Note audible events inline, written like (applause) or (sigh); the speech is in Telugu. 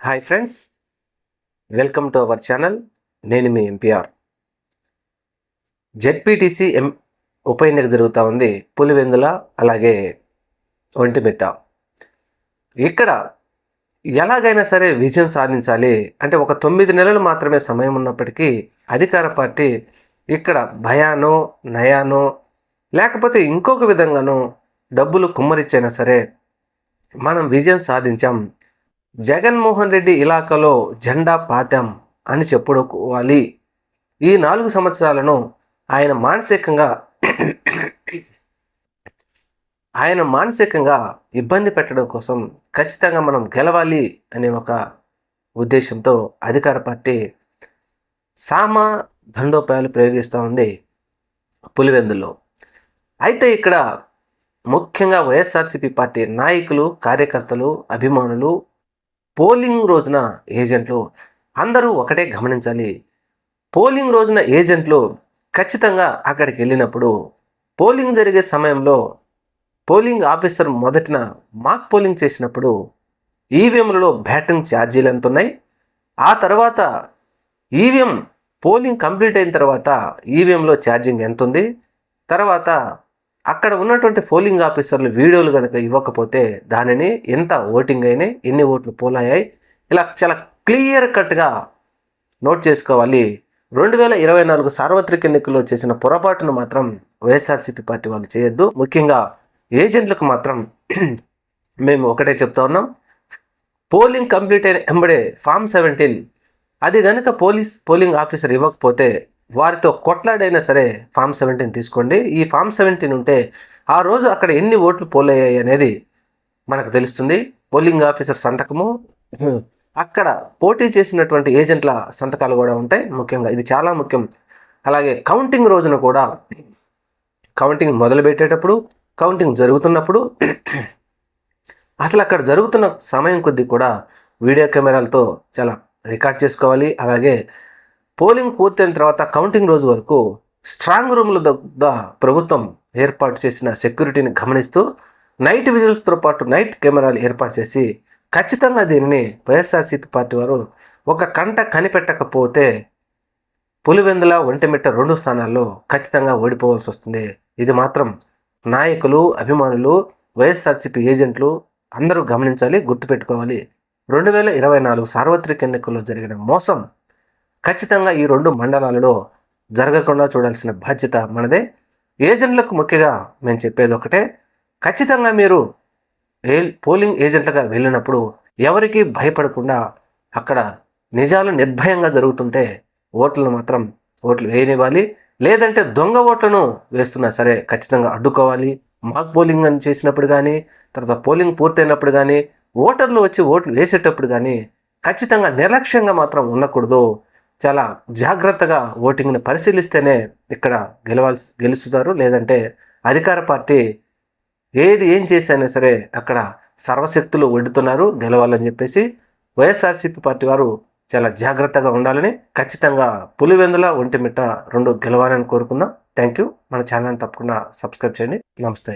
Hi friends welcome to our channel నేను మీ ఎంపీఆర్ జెడ్పీటీసీ ఎం ఉప ఎన్నిక జరుగుతూ ఉంది పులివెందుల అలాగే ఒంటిమిట్ట. ఇక్కడ ఎలాగైనా సరే విజయం సాధించాలి అంటే ఒక తొమ్మిది నెలలు మాత్రమే సమయం ఉన్నప్పటికీ అధికార పార్టీ ఇక్కడ భయానో నయానో లేకపోతే ఇంకొక విధంగానో డబ్బులు కుమ్మరిచ్చైనా సరే మనం విజయం సాధించాం. జగన్మోహన్ రెడ్డి ఇలాకాలో జెండా పాతం అని చెప్పుకోవాలి. ఈ నాలుగు సంవత్సరాలను ఆయన మానసికంగా ఆయన మానసికంగా ఇబ్బంది పెట్టడం కోసం ఖచ్చితంగా మనం గెలవాలి అనే ఒక ఉద్దేశంతో అధికార పార్టీ సామ దండోపాయాలు ప్రయోగిస్తూ ఉంది పులివెందులో అయితే ఇక్కడ ముఖ్యంగా వైఎస్ఆర్సీపీ పార్టీ నాయకులు కార్యకర్తలు అభిమానులు పోలింగ్ రోజున ఏజెంట్లు అందరూ ఒకటే గమనించాలి. పోలింగ్ రోజున ఏజెంట్లు ఖచ్చితంగా అక్కడికి వెళ్ళినప్పుడు పోలింగ్ జరిగే సమయంలో పోలింగ్ ఆఫీసర్ మొదటిన మాక్ పోలింగ్ చేసినప్పుడు ఈవీఎంలలో బ్యాటింగ్ ఛార్జీలు ఎంత ఉన్నాయి ఆ తర్వాత ఈవీఎం పోలింగ్ కంప్లీట్ అయిన తర్వాత ఈవీఎంలో ఛార్జింగ్ ఎంత ఉంది తర్వాత అక్కడ ఉన్నటువంటి పోలింగ్ ఆఫీసర్లు వీడియోలు కనుక ఇవ్వకపోతే దానిని ఎంత ఓటింగ్ అయినాయి ఎన్ని ఓట్లు పోలయ్యాయి ఇలా చాలా క్లియర్ కట్గా నోట్ చేసుకోవాలి. రెండు వేల ఇరవై నాలుగు సార్వత్రిక ఎన్నికల్లో చేసిన పొరపాటును మాత్రం వైఎస్ఆర్సీపీ పార్టీ వాళ్ళు చేయొద్దు. ముఖ్యంగా ఏజెంట్లకు మాత్రం (clears throat) మేము ఒకటే చెప్తా ఉన్నాం. పోలింగ్ కంప్లీట్ అయిన ఎంబడే ఫామ్ సెవెంటీన్ అది కనుక పోలీస్ పోలింగ్ ఆఫీసర్ ఇవ్వకపోతే వారితో కొట్లాడైనా సరే ఫామ్ సెవెంటీన్ తీసుకోండి. ఈ ఫామ్ సెవెంటీన్ ఉంటే ఆ రోజు అక్కడ ఎన్ని ఓట్లు పోలయ్యాయి అనేది మనకు తెలుస్తుంది. పోలింగ్ ఆఫీసర్ సంతకము అక్కడ పోటీ చేసినటువంటి ఏజెంట్ల సంతకాలు కూడా ఉంటాయి. ముఖ్యంగా ఇది చాలా ముఖ్యం. అలాగే కౌంటింగ్ రోజున కూడా కౌంటింగ్ మొదలుపెట్టేటప్పుడు కౌంటింగ్ జరుగుతున్నప్పుడు అసలు అక్కడ జరుగుతున్న సమయం కొద్దీ కూడా వీడియో కెమెరాలతో చాలా రికార్డ్ చేసుకోవాలి. అలాగే పోలింగ్ పూర్తయిన తర్వాత కౌంటింగ్ రోజు వరకు స్ట్రాంగ్ రూమ్ల దగ్గర ప్రభుత్వం ఏర్పాటు చేసిన సెక్యూరిటీని గమనిస్తూ నైట్ విజిల్స్తో పాటు నైట్ కెమెరాలు ఏర్పాటు చేసి ఖచ్చితంగా దీనిని వైఎస్ఆర్సీపీ పార్టీ వారు ఒక కంట కనిపెట్టకపోతే పులివెందుల ఒంటిమిట్ట రెండు స్థానాల్లో ఖచ్చితంగా ఓడిపోవాల్సి వస్తుంది. ఇది మాత్రం నాయకులు అభిమానులు వైఎస్ఆర్సీపీ ఏజెంట్లు అందరూ గమనించాలి గుర్తుపెట్టుకోవాలి. రెండు వేల ఇరవై నాలుగు సార్వత్రిక ఎన్నికల్లో జరిగిన మోసం ఖచ్చితంగా ఈ రెండు మండలాలలో జరగకుండా చూడాల్సిన బాధ్యత మనదే. ఏజెంట్లకు ముఖ్యంగా మేము చెప్పేది ఒకటే ఖచ్చితంగా మీరు ఏ పోలింగ్ ఏజెంట్లుగా వెళ్ళినప్పుడు ఎవరికీ భయపడకుండా అక్కడ నిజాలు నిర్భయంగా జరుగుతుంటే ఓట్లను మాత్రం ఓట్లు వేయనివ్వాలి. లేదంటే దొంగ ఓట్లను వేస్తున్నా సరే ఖచ్చితంగా అడ్డుకోవాలి. మాక్ పోలింగ్ అని చేసినప్పుడు కానీ తర్వాత పోలింగ్ పూర్తయినప్పుడు కానీ ఓటర్లు వచ్చి ఓట్లు వేసేటప్పుడు కానీ ఖచ్చితంగా నిర్లక్ష్యంగా మాత్రం ఉండకూడదు. చాలా జాగ్రత్తగా ఓటింగ్ని పరిశీలిస్తేనే ఇక్కడ గెలవాల్సి గెలుచుతారు లేదంటే అధికార పార్టీ ఏది ఏం చేసైనా సరే అక్కడ సర్వశక్తులు వడ్డుతున్నారు గెలవాలని చెప్పేసి వైఎస్ఆర్సీపీ పార్టీ వారు చాలా జాగ్రత్తగా ఉండాలని ఖచ్చితంగా పులివెందుల ఒంటిమిట్ట రెండు గెలవాలని కోరుకుందాం. Thank you. మన ఛానల్ని తప్పకుండా సబ్స్క్రైబ్ చేయండి. నమస్తే.